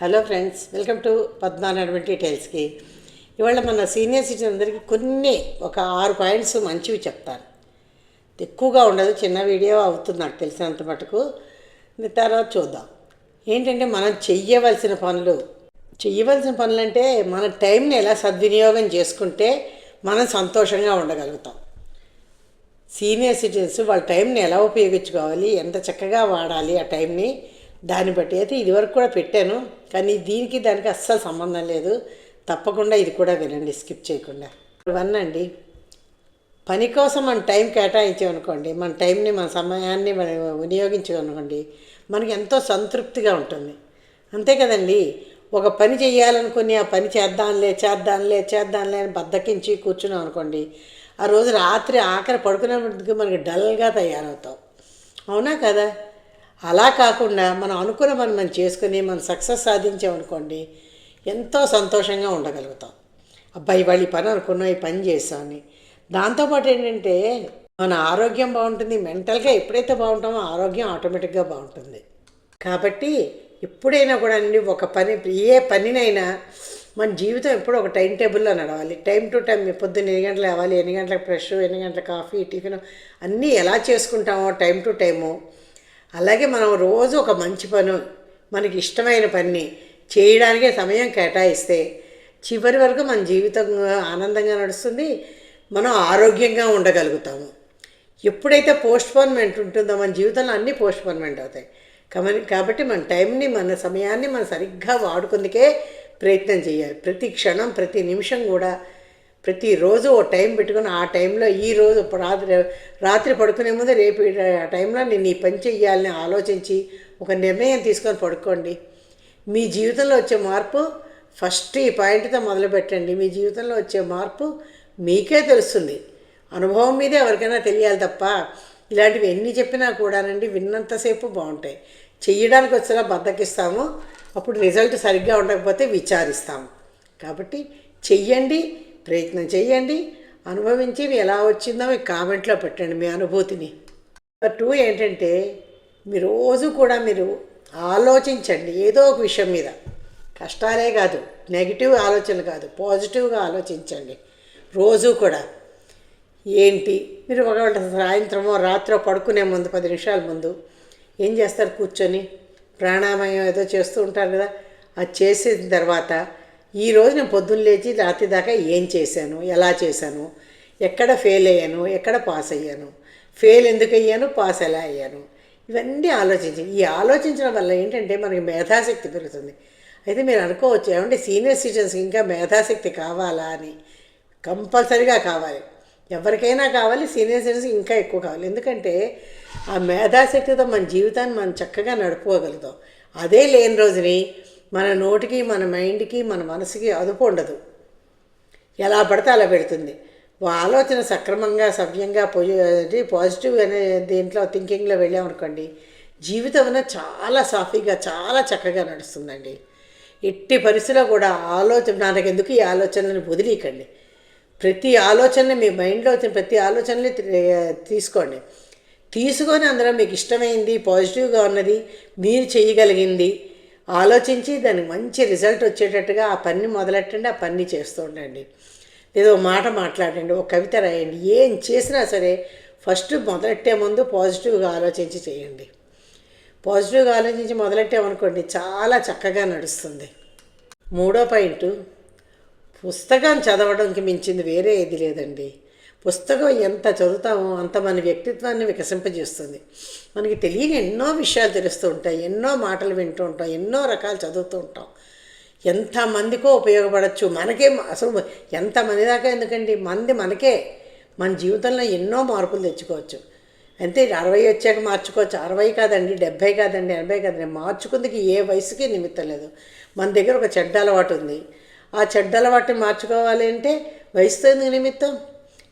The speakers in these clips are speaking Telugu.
హలో ఫ్రెండ్స్ వెల్కమ్ టు పద్మానటువంటి డీటెయిల్స్కి ఇవాళ మన సీనియర్ సిటిజన్ అందరికీ కొన్ని ఒక ఆరు పాయింట్స్ మంచివి చెప్తాను. ఎక్కువగా ఉండదు చిన్న వీడియో అవుతుంది నాకు తెలిసినంత మటుకు. తర్వాత చూద్దాం. ఏంటంటే మనం చెయ్యవలసిన పనులు చెయ్యవలసిన పనులు అంటే మన టైంని ఎలా సద్వినియోగం చేసుకుంటే మనం సంతోషంగా ఉండగలుగుతాం. సీనియర్ సిటిజన్స్ వాళ్ళ టైంని ఎలా ఉపయోగించుకోవాలి ఎంత చక్కగా వాడాలి ఆ టైంని దాన్ని బట్టి అయితే ఇదివరకు కూడా పెట్టాను. కానీ దీనికి దానికి అస్సలు సంబంధం లేదు. తప్పకుండా ఇది కూడా వినండి స్కిప్ చేయకుండా. వన్ అండి. పని కోసం మన టైం కేటాయించామనుకోండి మన టైంని మన సమయాన్ని మనం వినియోగించామనుకోండి మనకి ఎంతో సంతృప్తిగా ఉంటుంది. అంతే కదండి. ఒక పని చేయాలనుకుని ఆ పని చేద్దాంలే చేద్దాంలే చేద్దాంలే అని బద్దకించి కూర్చున్నాం అనుకోండి ఆ రోజు రాత్రి ఆఖరి పడుకునేందుకు మనకి డల్గా తయారవుతాం. అవునా కదా? అలా కాకుండా మనం అనుకున్న పని మనం చేసుకుని మనం సక్సెస్ సాధించామనుకోండి ఎంతో సంతోషంగా ఉండగలుగుతాం. అబ్బాయి వాళ్ళు ఈ పని అనుకున్నాం ఈ పని చేసామని దాంతోపాటు ఏంటంటే మన ఆరోగ్యం బాగుంటుంది మెంటల్గా ఎప్పుడైతే బాగుంటామో ఆరోగ్యం ఆటోమేటిక్గా బాగుంటుంది. కాబట్టి ఎప్పుడైనా కూడా అండి ఒక పని ఏ పనినైనా మన జీవితం ఎప్పుడు ఒక టైం టేబుల్లో నడవాలి. టైం టు టైం పొద్దున్న ఎన్ని గంటలు అవ్వాలి ఎన్ని గంటలకు ఫ్రెష్ ఎన్ని గంటల కాఫీ టిఫిన్ అన్నీ ఎలా చేసుకుంటామో టైం టు టైము అలాగే మనం రోజు ఒక మంచి పను మనకి ఇష్టమైన పని చేయడానికే సమయం కేటాయిస్తే చివరి వరకు మన జీవితం ఆనందంగా నడుస్తుంది మనం ఆరోగ్యంగా ఉండగలుగుతాము. ఎప్పుడైతే పోస్ట్పోన్మెంట్ ఉంటుందో మన జీవితంలో అన్నీ పోస్ట్పోన్మెంట్ అవుతాయి. కమని కాబట్టి మన టైంని మన సమయాన్ని మనం సరిగ్గా వాడుకుందుకే ప్రయత్నం చేయాలి. ప్రతి క్షణం ప్రతి నిమిషం కూడా ప్రతిరోజు ఓ టైం పెట్టుకుని ఆ టైంలో ఈ రోజు రాత్రి రాత్రి పడుకునే ముందు రేపు ఆ టైంలో నేను ఈ పని చెయ్యాలని ఆలోచించి ఒక నిర్ణయం తీసుకొని పడుకోండి. మీ జీవితంలో వచ్చే మార్పు ఫస్ట్ ఈ పాయింట్తో మొదలు పెట్టండి. మీ జీవితంలో వచ్చే మార్పు మీకే తెలుస్తుంది. అనుభవం మీదే ఎవరికైనా తెలియాలి తప్ప ఇలాంటివి ఎన్ని చెప్పినా కూడానండి విన్నంతసేపు బాగుంటాయి. చెయ్యడానికి వచ్చేలా బద్దకిస్తాము. అప్పుడు రిజల్ట్ సరిగ్గా ఉండకపోతే విచారిస్తాము. కాబట్టి చెయ్యండి. ప్రయత్నం చేయండి. అనుభవించి ఎలా వచ్చిందో మీ కామెంట్లో పెట్టండి మీ అనుభూతిని. నెంబర్ టూ ఏంటంటే మీ రోజు కూడా మీరు ఆలోచించండి ఏదో ఒక విషయం మీద. కష్టాలే కాదు నెగిటివ్ ఆలోచనలు కాదు పాజిటివ్గా ఆలోచించండి. రోజు కూడా. ఏంటి? మీరు ఒకవేళ సాయంత్రమో రాత్రో పడుకునే ముందు పది నిమిషాల ముందు ఏం చేస్తారు కూర్చొని? ప్రాణాయామం ఏదో చేస్తూ ఉంటారు కదా. అది చేసిన తర్వాత ఈ రోజు నేను పొద్దున్న లేచి రాత్రి దాకా ఏం చేశాను? ఎలా చేశాను? ఎక్కడ ఫెయిల్ అయ్యాను? ఎక్కడ పాస్ అయ్యాను? ఫెయిల్ ఎందుకు అయ్యాను? పాస్ ఎలా అయ్యాను? ఇవన్నీ ఆలోచించి ఈ ఆలోచించడం వల్ల ఏంటంటే మనకి మేధాశక్తి పెరుగుతుంది. అయితే మీరు అనుకోవచ్చు ఏమంటే సీనియర్ సిటిజన్స్కి ఇంకా మేధాశక్తి కావాలా అని? కంపల్సరీగా కావాలి. ఎవరికైనా కావాలి సీనియర్ సిటిజన్స్ ఇంకా ఎక్కువ కావాలి. ఎందుకంటే ఆ మేధాశక్తితో మన జీవితాన్ని మనం చక్కగా నడుపుకోగలుగుతాం. అదే లేని రోజుని మన నోటికి మన మైండ్కి మన మనసుకి అదుపు ఉండదు. ఎలా పడితే అలా పెడుతుంది. ఆలోచన సక్రమంగా సవ్యంగా పొజి పాజిటివ్ అనే దీంట్లో థింకింగ్లో వెళ్ళామనుకోండి జీవితం అనేది చాలా సాఫీగా చాలా చక్కగా నడుస్తుందండి. ఎట్టి పరిస్థితిలో కూడా ఆలోచన నాకు ఎందుకు ఈ ఆలోచనలను వదిలీకండి ప్రతి ఆలోచనని మీ మైండ్లో వచ్చిన ప్రతి ఆలోచనని తీసుకోండి. తీసుకొని అందులో మీకు ఇష్టమైంది పాజిటివ్గా ఉన్నది మీరు చేయగలిగింది ఆలోచించి దానికి మంచి రిజల్ట్ వచ్చేటట్టుగా ఆ పని మొదలెట్టండి ఆ పని చేస్తూ ఉండండి. ఏదో మాట మాట్లాడండి ఒక కవిత రాయండి ఏం చేసినా సరే ఫస్ట్ మొదలెట్టే ముందు పాజిటివ్గా ఆలోచించి చేయండి. పాజిటివ్గా ఆలోచించి మొదలెట్టామనుకోండి చాలా చక్కగా నడుస్తుంది. మూడో పాయింట్ పుస్తకం చదవడానికి మించింది వేరే ఏది లేదండి. పుస్తకం ఎంత చదువుతామో అంత మన వ్యక్తిత్వాన్ని వికసింపజేస్తుంది. మనకి తెలియని ఎన్నో విషయాలు తెలుస్తూ ఉంటాయి ఎన్నో మాటలు వింటూ ఉంటాం ఎన్నో రకాలు చదువుతూ ఉంటాం. ఎంతమందికో ఉపయోగపడచ్చు. మనకే అసలు ఎంతమంది దాకా ఎందుకండి? మంది మనకే. మన జీవితంలో ఎన్నో మార్పులు తెచ్చుకోవచ్చు. అంతే అరవై వచ్చాక మార్చుకోవచ్చు. అరవై కాదండి డెబ్భై కాదండి ఎనభై కాదండి. మార్చుకుందికి ఏ వయసుకి నిమిత్తం లేదు. మన దగ్గర ఒక చెడ్డ అలవాటు ఉంది. ఆ చెడ్డ అలవాటుని మార్చుకోవాలి అంటే వయసుతో ఎందుకు నిమిత్తం?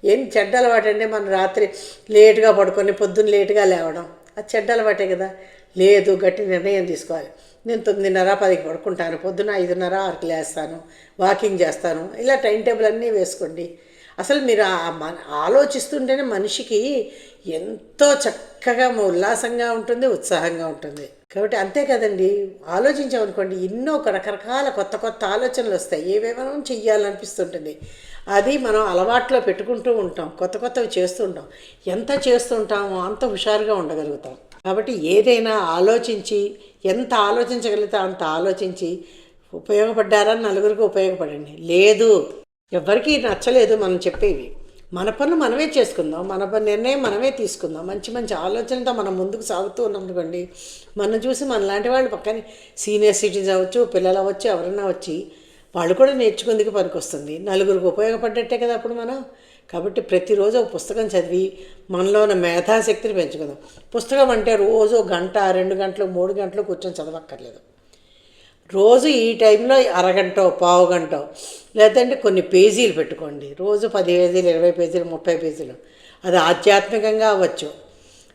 ఏం చెడ్డ అలవాటు అంటే మనం రాత్రి లేటుగా పడుకొని పొద్దున్న లేటుగా లేవడం. అది చెడ్డ అలవాటే కదా. లేదు గట్టి నిర్ణయం తీసుకోవాలి. నేను తొమ్మిదిన్నర పదికి పడుకుంటాను. పొద్దున్న ఐదున్నర ఆరుకి లేస్తాను. వాకింగ్ చేస్తాను. ఇలా టైం టేబుల్ అన్నీ వేసుకోండి. అసలు మీరు ఆలోచిస్తుంటేనే మనిషికి ఎంతో చక్కగా ఉల్లాసంగా ఉంటుంది ఉత్సాహంగా ఉంటుంది. కాబట్టి అంతే కదండి. ఆలోచించామనుకోండి ఎన్నో రకరకాల కొత్త కొత్త ఆలోచనలు వస్తాయి. ఏవేమో చెయ్యాలనిపిస్తుంటుంది. అది మనం అలవాట్లో పెట్టుకుంటూ ఉంటాం కొత్త కొత్తవి చేస్తుంటాం. ఎంత చేస్తుంటామో అంత హుషారుగా ఉండగలుగుతాం. కాబట్టి ఏదైనా ఆలోచించి ఎంత ఆలోచించగలిగితే అంత ఆలోచించి ఉపయోగపడ్డారా నలుగురికి ఉపయోగపడండి. లేదు ఎవరికీ నచ్చలేదు మనం చెప్పేవి. మన పనులు మనమే చేసుకుందాం మన పని నిర్ణయం మనమే తీసుకుందాం. మంచి మంచి ఆలోచనతో మనం ముందుకు సాగుతూ ఉన్నాం అనుకోండి మనం చూసి మనలాంటి వాళ్ళు పక్కనే సీనియర్ సిటిజన్ అవ్వచ్చు పిల్లలు అవ్వచ్చు ఎవరైనా వచ్చి వాళ్ళు కూడా నేర్చుకుందుకు పనికొస్తుంది. నలుగురికి ఉపయోగపడ్డట్టే కదా అప్పుడు మనం. కాబట్టి ప్రతిరోజు ఒక పుస్తకం చదివి మనలో ఉన్న మేధాశక్తిని పెంచుకుందాం. పుస్తకం అంటే రోజు గంట రెండు గంటలు మూడు గంటలు కూర్చొని చదవక్కర్లేదు. రోజు ఈ టైంలో అరగంట పావు గంట లేదంటే కొన్ని పేజీలు పెట్టుకోండి. రోజు పది పేజీలు ఇరవై పేజీలు ముప్పై పేజీలు. అది ఆధ్యాత్మికంగా అవ్వచ్చు.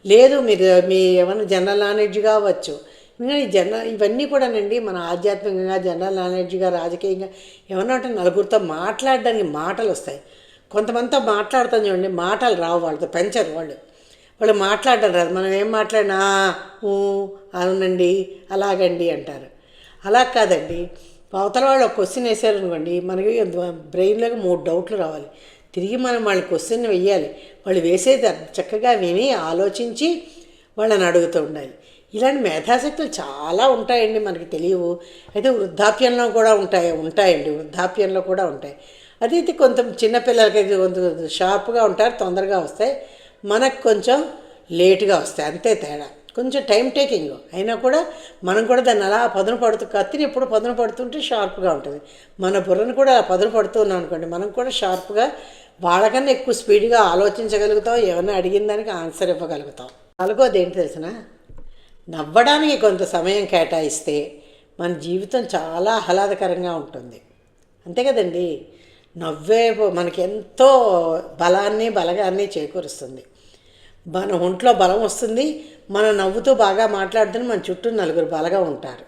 లేదు మీరు మీ ఏమైనా జనరల్ నాలెడ్జ్గా అవ్వచ్చు. ఈ జనరల్ ఇవన్నీ కూడానండి మన ఆధ్యాత్మికంగా జనరల్ నాలెడ్జ్గా రాజకీయంగా ఏమన్నా అంటే నలుగురితో మాట్లాడడానికి మాటలు వస్తాయి. కొంతమందితో మాట్లాడతాం చూడండి మాటలు రావు వాళ్ళతో పెంచరు వాళ్ళు. వాళ్ళు మాట్లాడడం రాదు. మనం ఏం మాట్లాడినా ఊ అవునండి అలాగండి అంటారు. అలా కాదండి. అవతల వాళ్ళు ఒక క్వశ్చన్ వేసారు అనుకోండి మనకి బ్రెయిన్లోకి మూడు డౌట్లు రావాలి. తిరిగి మనం వాళ్ళ క్వశ్చన్ వెయ్యాలి. వాళ్ళు వేసేది చక్కగా విని ఆలోచించి వాళ్ళని అడుగుతూ ఉండాలి. ఇలాంటి మేధాశక్తులు చాలా ఉంటాయండి మనకి తెలియవు. అయితే వృద్ధాప్యంలో కూడా ఉంటాయి ఉంటాయండి. వృద్ధాప్యంలో కూడా ఉంటాయి. అదైతే కొంత చిన్నపిల్లలకి అయితే కొంత షార్ప్గా ఉంటారు తొందరగా వస్తాయి. మనకు కొంచెం లేటుగా వస్తాయి అంతే తేడా. కొంచెం టైం టేకింగ్ అయినా కూడా మనం కూడా దాన్ని అలా పదును పడుతూ కత్తిని ఎప్పుడు పదును పడుతుంటే షార్ప్గా ఉంటుంది. మన బుర్రను కూడా అలా పదును పడుతూ ఉన్నాం అనుకోండి మనం కూడా షార్ప్గా వాళ్ళకన్నా ఎక్కువ స్పీడ్గా ఆలోచించగలుగుతాం ఏమైనా అడిగిన దానికి ఆన్సర్ ఇవ్వగలుగుతాం. నాలుగోది ఏంటి తెలిసిన? నవ్వడానికి కొంత సమయం కేటాయిస్తే మన జీవితం చాలా ఆహ్లాదకరంగా ఉంటుంది. అంతే కదండి? నవ్వే మనకి ఎంతో బలాన్ని బలగాన్ని చేకూరుస్తుంది. మన ఒంట్లో బలం వస్తుంది మనం నవ్వుతూ బాగా మాట్లాడుతూ మన చుట్టూ నలుగురు బలగా ఉంటారు.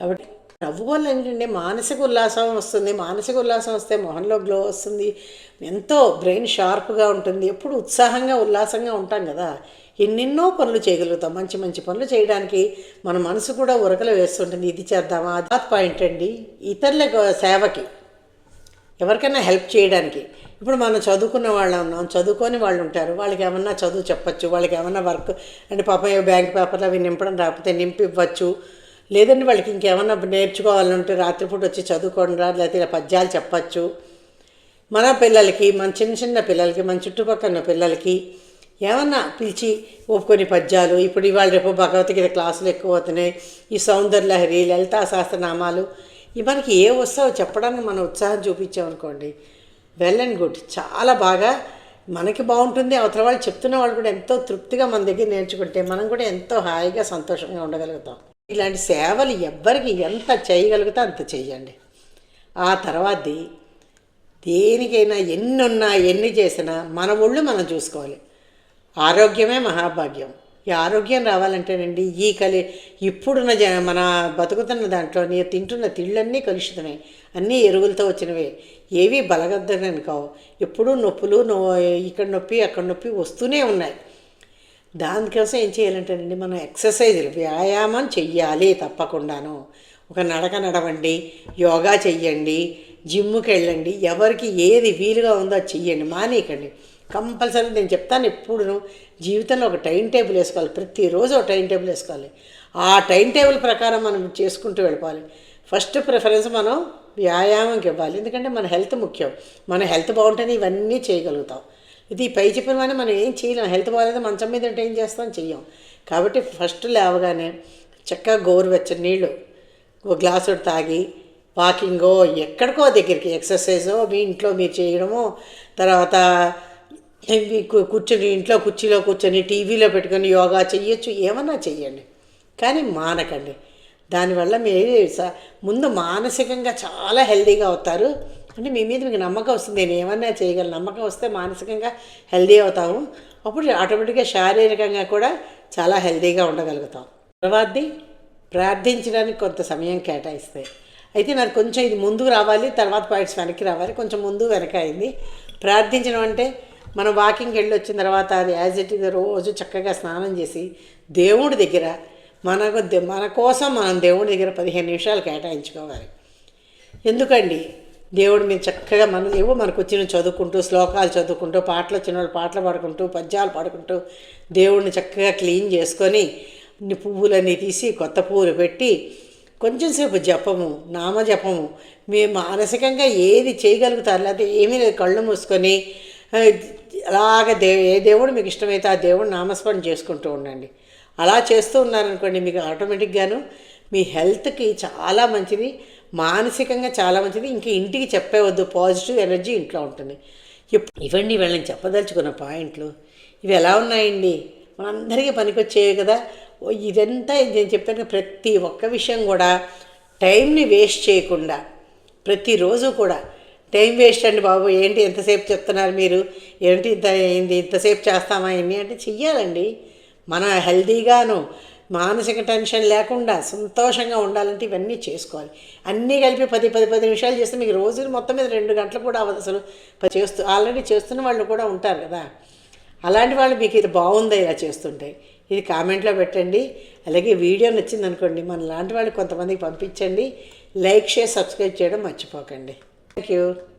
కాబట్టి నవ్వు వల్ల ఏంటంటే మానసిక ఉల్లాసం వస్తుంది మానసిక ఉల్లాసం వస్తే మొహంలో గ్లో వస్తుంది ఎంతో బ్రెయిన్ షార్ప్గా ఉంటుంది ఎప్పుడు ఉత్సాహంగా ఉల్లాసంగా ఉంటాం కదా? ఎన్నెన్నో పనులు చేయగలుగుతాం. మంచి మంచి పనులు చేయడానికి మన మనసు కూడా ఉరకలు వేస్తుంటుంది. ఇది చేద్దామా? అది పాయింట్ అండి. ఇతరుల సేవకి ఎవరికైనా హెల్ప్ చేయడానికి. ఇప్పుడు మనం చదువుకున్న వాళ్ళు ఉన్నాం. చదువుకొని వాళ్ళు ఉంటారు. వాళ్ళకి ఏమన్నా చదువు చెప్పచ్చు. వాళ్ళకి ఏమన్నా వర్క్ అంటే పాప బ్యాంక్ పేపర్లు అవి నింపడం రాకపోతే నింపి ఇవ్వచ్చు లేదంటే వాళ్ళకి ఇంకేమన్నా నేర్చుకోవాలంటే రాత్రిపూట వచ్చి చదువుకోండి రా లేకపోతే పద్యాలు చెప్పచ్చు. మన పిల్లలకి మన చిన్న చిన్న పిల్లలకి మన చుట్టుపక్కల పిల్లలకి ఏమన్నా పిలిచి ఒప్పుకొని కొన్ని పద్యాలు? ఇప్పుడు ఇవాళ రేపు భగవద్గీత క్లాసులు ఎక్కువ అవుతున్నాయి. ఈ సౌందర్య లహరి లలితా సహస్రనామాలు ఇవి మనకి ఏ వస్తావో చెప్పడానికి మనం ఉత్సాహం చూపించామనుకోండి వెల్ అండ్ గుడ్. చాలా బాగా మనకి బాగుంటుంది. అవతల వాళ్ళు చెప్తున్న వాళ్ళు కూడా ఎంతో తృప్తిగా మన దగ్గర నేర్చుకుంటే మనం కూడా ఎంతో హాయిగా సంతోషంగా ఉండగలుగుతాం. ఇలాంటి సేవలు ఎవ్వరికి ఎంత చేయగలిగితే అంత చేయండి ఆ తర్వాతది దేనికైనా ఎన్ని ఉన్నా ఎన్ని చేసినా మన ఒళ్ళు మనం చూసుకోవాలి. ఆరోగ్యమే మహాభాగ్యం. ఈ ఆరోగ్యం రావాలంటేనండి ఈ కలి ఇప్పుడున్న జ మన బతుకుతున్న దాంట్లో నీ తింటున్న తిళ్ళన్నీ కలుషితమే. అన్నీ ఎరువులతో వచ్చినవే. ఏవి బలగద్దనని కావు ఎప్పుడూ నొప్పులు నో ఇక్కడ నొప్పి అక్కడ నొప్పి వస్తూనే ఉన్నాయి. దానికోసం ఏం చేయాలంటేనండి మనం ఎక్సర్సైజులు వ్యాయామం చెయ్యాలి తప్పకుండాను. ఒక నడక నడవండి యోగా చెయ్యండి జిమ్కి వెళ్ళండి ఎవరికి ఏది వీలుగా ఉందో అది చెయ్యండి మానేయకండి. కంపల్సరీ నేను చెప్తాను ఎప్పుడు జీవితంలో ఒక టైం టేబుల్ వేసుకోవాలి. ప్రతిరోజు ఒక టైం టేబుల్ వేసుకోవాలి. ఆ టైం టేబుల్ ప్రకారం మనం చేసుకుంటూ వెళ్ళిపోవాలి. ఫస్ట్ ప్రిఫరెన్స్ మనం వ్యాయామంకి ఇవ్వాలి. ఎందుకంటే మన హెల్త్ ముఖ్యం. మన హెల్త్ బాగుంటేనే ఇవన్నీ చేయగలుగుతాం. ఇది పై చెప్పినవన్నీ మనం ఏం చేయలేం. హెల్త్ బాగాలేదు మంచం మీద ఉంటే ఏం చేస్తాం? చెయ్యం. కాబట్టి ఫస్ట్ లేవగానే చక్కగా గోరువెచ్చని నీళ్ళు ఒక గ్లాసు తాగి వాకింగో ఎక్కడికో దగ్గరికి ఎక్సర్సైజో మీ ఇంట్లో మీరు చేయడమో తర్వాత ఇవి కూర్చొని ఇంట్లో కుర్చీలో కూర్చొని టీవీలో పెట్టుకొని యోగా చెయ్యొచ్చు ఏమన్నా చెయ్యండి. కానీ మానకండి. దానివల్ల మీరు స- ముందు మానసికంగా చాలా హెల్తీగా అవుతారు. అంటే మీ మీద మీకు నమ్మకం వస్తుంది నేను ఏమన్నా చేయగలను నమ్మకం వస్తే మానసికంగా హెల్దీ అవుతాము. అప్పుడు ఆటోమేటిక్గా శారీరకంగా కూడా చాలా హెల్దీగా ఉండగలుగుతాం. తర్వాతది ప్రార్థించడానికి కొంత సమయం కేటాయిస్తాయి అయితే నాకు కొంచెం ఇది ముందుకు రావాలి తర్వాత పాయింట్స్ వెనక్కి రావాలి కొంచెం ముందు వెనక అయింది. ప్రార్థించడం అంటే మనం వాకింగ్కి వెళ్ళి వచ్చిన తర్వాత అది యాజ్ ఇట్ ఇస్ రోజు చక్కగా స్నానం చేసి దేవుడి దగ్గర మనకు దే- మన కోసం మనం దేవుడి దగ్గర పదిహేను నిమిషాలు కేటాయించుకోవాలి. ఎందుకండి? దేవుడు మీరు చక్కగా మన ఏవో మనకు వచ్చిన చదువుకుంటూ శ్లోకాలు చదువుకుంటూ పాటలు వచ్చిన వాళ్ళు పాటలు పాడుకుంటూ పద్యాలు పాడుకుంటూ దేవుడిని చక్కగా క్లీన్ చేసుకొని పువ్వులన్నీ తీసి కొత్త పువ్వులు పెట్టి కొంచెంసేపు జపము నామ జపము మీ మానసికంగా ఏది చేయగలుగుతారు లేకపోతే ఏమీ లేదు. కళ్ళు మూసుకొని అలాగ దే ఏ దేవుడు మీకు ఇష్టమైతే ఆ దేవుడు నామస్మరణ చేసుకుంటూ ఉండండి. అలా చేస్తూ ఉన్నారనుకోండి మీకు ఆటోమేటిక్గాను మీ హెల్త్కి చాలా మంచిది మానసికంగా చాలా మంచిది ఇంక ఇంటికి చెప్పేవద్దు పాజిటివ్ ఎనర్జీ ఇంట్లో ఉంటుంది. ఇవన్నీ వీళ్ళని చెప్పదలుచుకున్న పాయింట్లు. ఇవి ఎలా ఉన్నాయండి? మనందరికీ పనికొచ్చేవి కదా. ఇదంతా నేను చెప్పాను ప్రతి ఒక్క విషయం కూడా టైంని వేస్ట్ చేయకుండా ప్రతిరోజు కూడా టైం వేస్ట్ అండి బాబు. ఏంటి ఎంతసేపు చెప్తున్నారు మీరు? ఏంటి ఇంత అయింది? ఇంతసేపు చేస్తామా ఇన్ని? అంటే చెయ్యాలండి. మన హెల్దీగాను మానసిక టెన్షన్ లేకుండా సంతోషంగా ఉండాలంటే ఇవన్నీ చేసుకోవాలి. అన్నీ కలిపి పది పది పది నిమిషాలు చేస్తే మీకు రోజు మొత్తం మీద రెండు గంటలు కూడా అవ్వదు అసలు. చేస్తూ ఆల్రెడీ చేస్తున్న వాళ్ళు కూడా ఉంటారు కదా. అలాంటి వాళ్ళు మీకు ఇది బాగుందా ఇలా చేస్తుంటే. ఇది కామెంట్లో పెట్టండి. అలాగే వీడియో నచ్చింది అనుకోండి మన లాంటి వాళ్ళు కొంతమందికి పంపించండి. లైక్ షేర్ సబ్స్క్రైబ్ చేయడం మర్చిపోకండి. Thank you.